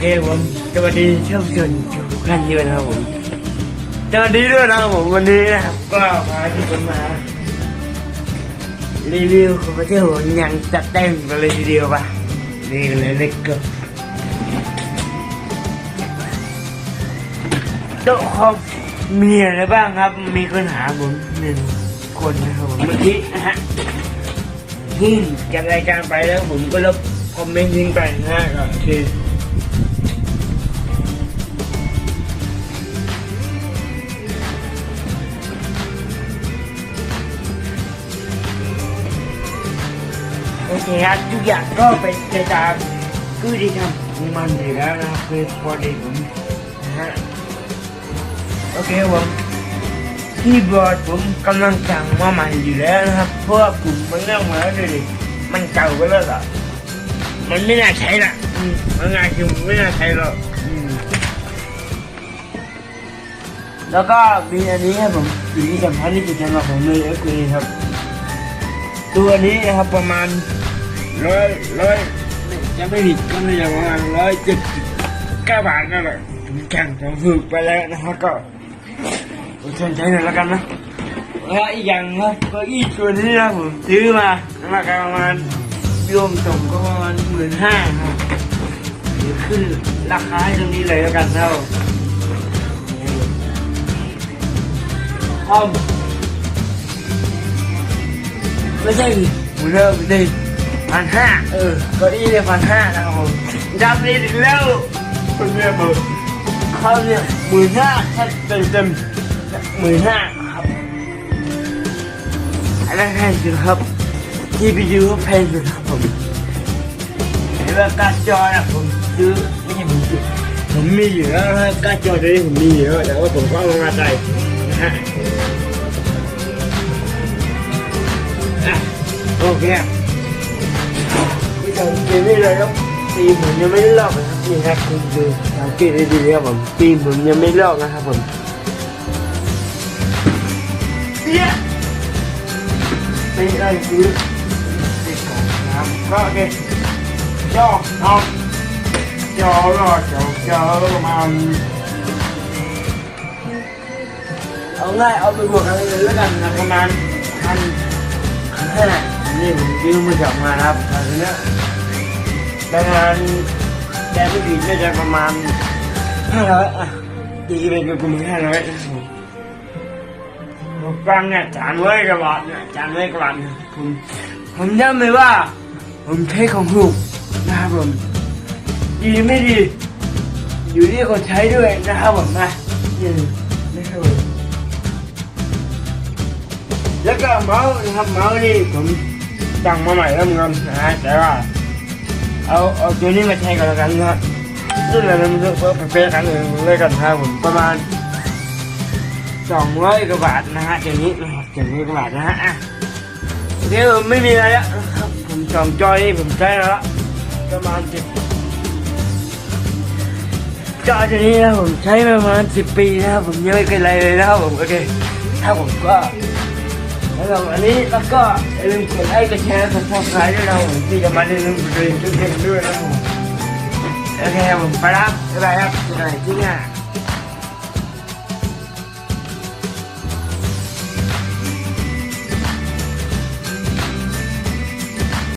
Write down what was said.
เคผมสวัสดีท่านผู้ชมทุกท่านด้วยนะครับผมสวัสดีด้วยนะครับผมวันนี้นะครับก็พาที่ผมมารีวิวของประเทศผมอย่างจัดเต็มกันเลยทีเดียวป่ะนี่กันเลยเล็กก็โต๊ะคอมมีอะไรบ้างครับ มีคนหาผมหนึ่งคนนะครับผมเมื่อกี้นะฮะที่จัดรายการไปแล้วผมก็ลบคอมเมนต์ทิ้งไปนะฮะก็คือ โอเคครับทุกอย่างก็เป็นไปตามคือที่ทำของมันอยู่แล้วนะครับคือพอดีผมนะฮะโอเคผมคีย์บอร์ดผมกำลังสั่งมาใหม่อยู่แล้วนะครับเพราะว่าปุ่มมันเริ่มมาแล้วดิมันเก่าไปแล้วอะมันไม่น่าใช้ละมันง่ายคือมันไม่น่าใช้หรอกแล้วก็มีอันนี้ครับผมสิ่งที่สำคัญที่สุดสำหรับผมเลยก็คือครับ ตัวนี้นะครับประมาณร้อยร้อยจะไม่ผิดก็น่าจะประมาณร้อยเจ็ดเก้าบาทนั่นแหละผมแข่งผมฝึกไปแล้วนะครับก็ผมชนใช้หน่อยแล้วกันนะแล้วอีกอย่างนะเก็อีตัวนี้นะผมซื้อมาราคาประมาณรวมส่งก็ประมาณหมื่นห้าครับเดี๋ยวขึ้นราคาให้ตรงนี้เลยแล้วกันเท่าคอม ไม่ใช่หมูเริ่มดิพันห้าเออเก็อีเลยพันห้านะครับผมจำได้ถึงแล้วคนเนี่ยบอกเขาเนี่ยหมื่นห้าแค่เต็มเต็มหมื่นห้าครับอันนั้นแพงสุดครับที่ไปดูแพงสุดครับผมเห็นว่าการจอนะผมซื้อไม่ใช่ผมซื้อผมมีอยู่แล้วนะการ์ดจอตัวนี้ผมมีอยู่แล้วแต่ว่าผมก็เอามาใส่นะฮะ โอเคที่สังเกตได้เลยครับตีมผมยังไม่ลอกนะครับนี่ครับคุณดูสังเกตได้ดีครับผมตีมผมยังไม่ลอกนะครับผมเนี่ยไม่ได้ซื้อติดของนะครับก็โอเคย่อเอาย่อรอดเดี๋ยวเจอประมาณเอาง่ายเอาไปบวกกันเลยแล้วกันนะประมาณพันห้า นี่ผมยืมมือจับมาครับตอนนี้ประมาณแกไม่ผิดน่าจะประมาณห้าร้อยอะตีไปเป็นประมาณห้าร้อยผมฟังเนี่ยจานไว้กระบาดเนี่ยจานไว้กระบาดเนี่ยผมผมย้ำเลยว่า ผมใช้ของถูกนะครับผมดีไม่ดี อยู่ที่คนใช้ด้วยนะครับผมนะนี่นะครับผมแล้วก็เมาส์นะครับเมาส์นี่ผม สั่งมาใหม่แล้วเหมือนกันนะฮะแต่ว่าเอาเอาตัวนี้มาใช้กันแล้วกันนะรุ่นอะมันก็เป๊ะๆกันเลยเลยกันครับผมประมาณสองร้อยกว่าบาทนะฮะตัวนี้นะครับสองร้อยกว่าบาทนะฮะอะโอเคผมไม่มีอะไรแล้วนะครับผมสองจอยนี่ผมใช้แล้วประมาณสิบจอยตัวนี้นะผมใช้ประมาณสิบปีนะครับผมยังไม่เคยอะไรเลยนะครับผมโอเคถ้าผมก็ แล้วก็อันนี้แล้วก็อย่าลืมกดไลค์กดแชร์กดซับสไครต์ด้วยนะผมที่จะมาเรียนเรื่องเพลงทุกเรื่องด้วยนะผมโอเคผมไปรับบ๊ายบายครับที่ไหนที่เนี่ย